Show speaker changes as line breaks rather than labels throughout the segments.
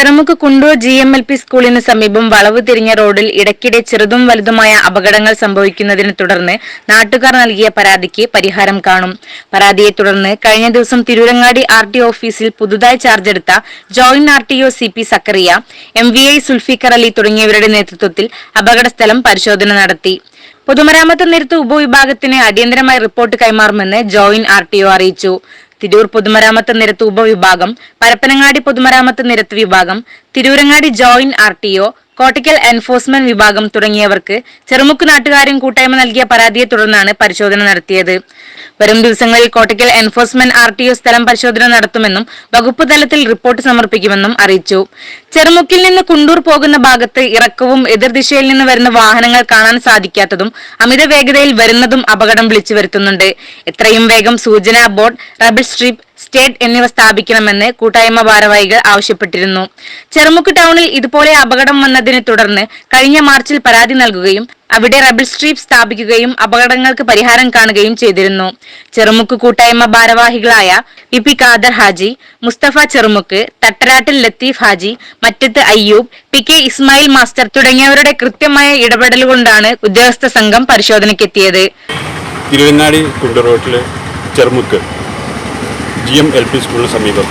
Cherumukku Kundur G M L P സ്കൂളിന് സമീപം വളവ് തിരിഞ്ഞ റോഡിൽ ഇടയ്ക്കിടെ ചെറുതും വലുതുമായ അപകടങ്ങൾ സംഭവിക്കുന്നതിനെ തുടർന്ന് നാട്ടുകാർ നൽകിയ പരാതിക്ക് പരിഹാരം കാണും. പരാതിയെ തുടർന്ന് കഴിഞ്ഞ ദിവസം തിരൂരങ്ങാടി ആർ ടി ഓഫീസിൽ പുതുതായി ചാർജ് എടുത്ത joint R T O C P Zakariya M V I Zulfikar Ali തുടങ്ങിയവരുടെ നേതൃത്വത്തിൽ അപകടസ്ഥലം പരിശോധന നടത്തി. പൊതുമരാമത്ത് നിരത്ത് ഉപവിഭാഗത്തിന് അടിയന്തരമായി റിപ്പോർട്ട് കൈമാറുമെന്ന് ജോയിന്റ് ആർ ടി ഒ അറിയിച്ചു. തിരൂർ പൊതുമരാമത്ത് നിരത്ത് ഉപവിഭാഗം പരപ്പനങ്ങാടി പൊതുമരാമത്ത് നിരത്ത് വിഭാഗം Tirurangadi joint R T O Kottakkal enforcement വിഭാഗം തുടങ്ങിയവർക്ക് ചെറുമുക്ക് നാട്ടുകാരും കൂട്ടായ്മ നൽകിയ പരാതിയെ തുടർന്നാണ് പരിശോധന നടത്തിയത്. വരും ദിവസങ്ങളിൽ Kottakkal enforcement R T O സ്ഥലം പരിശോധന നടത്തുമെന്നും വകുപ്പ് തലത്തിൽ റിപ്പോർട്ട് സമർപ്പിക്കുമെന്നും അറിയിച്ചു. ചെറുമുക്കിൽ നിന്ന് കുണ്ടൂർ പോകുന്ന ഭാഗത്ത് ഇറക്കവും എതിർദിശയിൽ നിന്ന് വരുന്ന വാഹനങ്ങൾ കാണാൻ സാധിക്കാത്തതും അമിത വേഗതയിൽ വരുന്നതും അപകടം വിളിച്ചു വരുത്തുന്നുണ്ട് എത്രയും വേഗം സൂചനാ ബോർഡ് റബിൾ സ്ട്രിപ്പ് സ്റ്റേറ്റ് എന്നിവ സ്ഥാപിക്കണമെന്ന് കൂട്ടായ്മ ഭാരവാഹികൾ ആവശ്യപ്പെട്ടിരുന്നു. ചെറുമുക്ക് ടൗണിൽ ഇതുപോലെ അപകടം വന്നതിനെ തുടർന്ന് കഴിഞ്ഞ മാർച്ചിൽ പരാതി നൽകുകയും അവിടെ റബിൾ സ്ട്രീപ്പ് സ്ഥാപിക്കുകയും അപകടങ്ങൾക്ക് പരിഹാരം കാണുകയും ചെയ്തിരുന്നു. ചെറുമുക്ക് കൂട്ടായ്മ ഭാരവാഹികളായ V P Khader Haji Mustafa Cherumukku Thattarattil Latheef Haji Mattath Ayyub P K Ismail master തുടങ്ങിയവരുടെ കൃത്യമായ ഇടപെടൽ കൊണ്ടാണ് ഉദ്യോഗസ്ഥ സംഘം പരിശോധനയ്ക്കെത്തിയത്.
തിരുവനാടി കുണ്ടറോട്ടിലെ Cherumukku G M L P സ്കൂളിന് സമീപം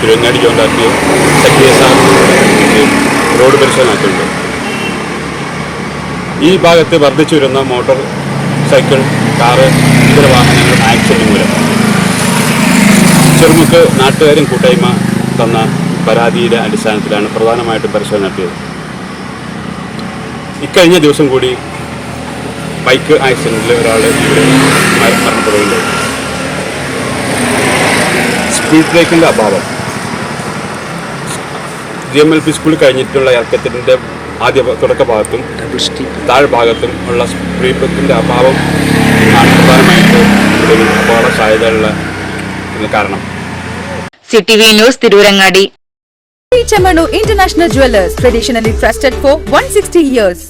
തിരുവങ്ങാടി ജോണ്ടാക്കി സക്രിയസ റോഡ് പരിശോധന നടത്തുന്നുണ്ട് ഈ ഭാഗത്ത് വർദ്ധിച്ചു വരുന്ന മോട്ടോർ സൈക്കിൾ കാറ് ഇതര വാഹനങ്ങൾ ആക്സിഡന്റ് മൂലം ചെറുമുക്ക് നാട്ടുകാരും കൂട്ടായ്മ തന്ന പരാതിയുടെ അടിസ്ഥാനത്തിലാണ് പ്രധാനമായിട്ടും പരിശോധന നടത്തിയത്. ഇക്കഴിഞ്ഞ ദിവസം കൂടി ബൈക്ക് ആക്സിഡന്റിൽ ഒരാൾ ഇവിടെ മര- മരണപ്പെടുകയുണ്ടായി. സ്പീഡ് ബ്രേക്കിന്റെ അഭാവം ജി എം എൽ പി സ്കൂളിൽ കഴിഞ്ഞിട്ടുള്ള ഇറക്കത്തിന്റെ ആദ്യ തുടക്ക ഭാഗത്തും താഴെ ഭാഗത്തും ഉള്ള സ്പീഡ് ബ്രേക്കിന്റെ അഭാവം ആണ് പ്രധാനമായിട്ട് ഇവിടെ ഒരു അപകട സാധ്യതയുള്ള കാരണം.
City V news Tirurangadi.
Chamanu International Jewelers, traditionally trusted for 160 years.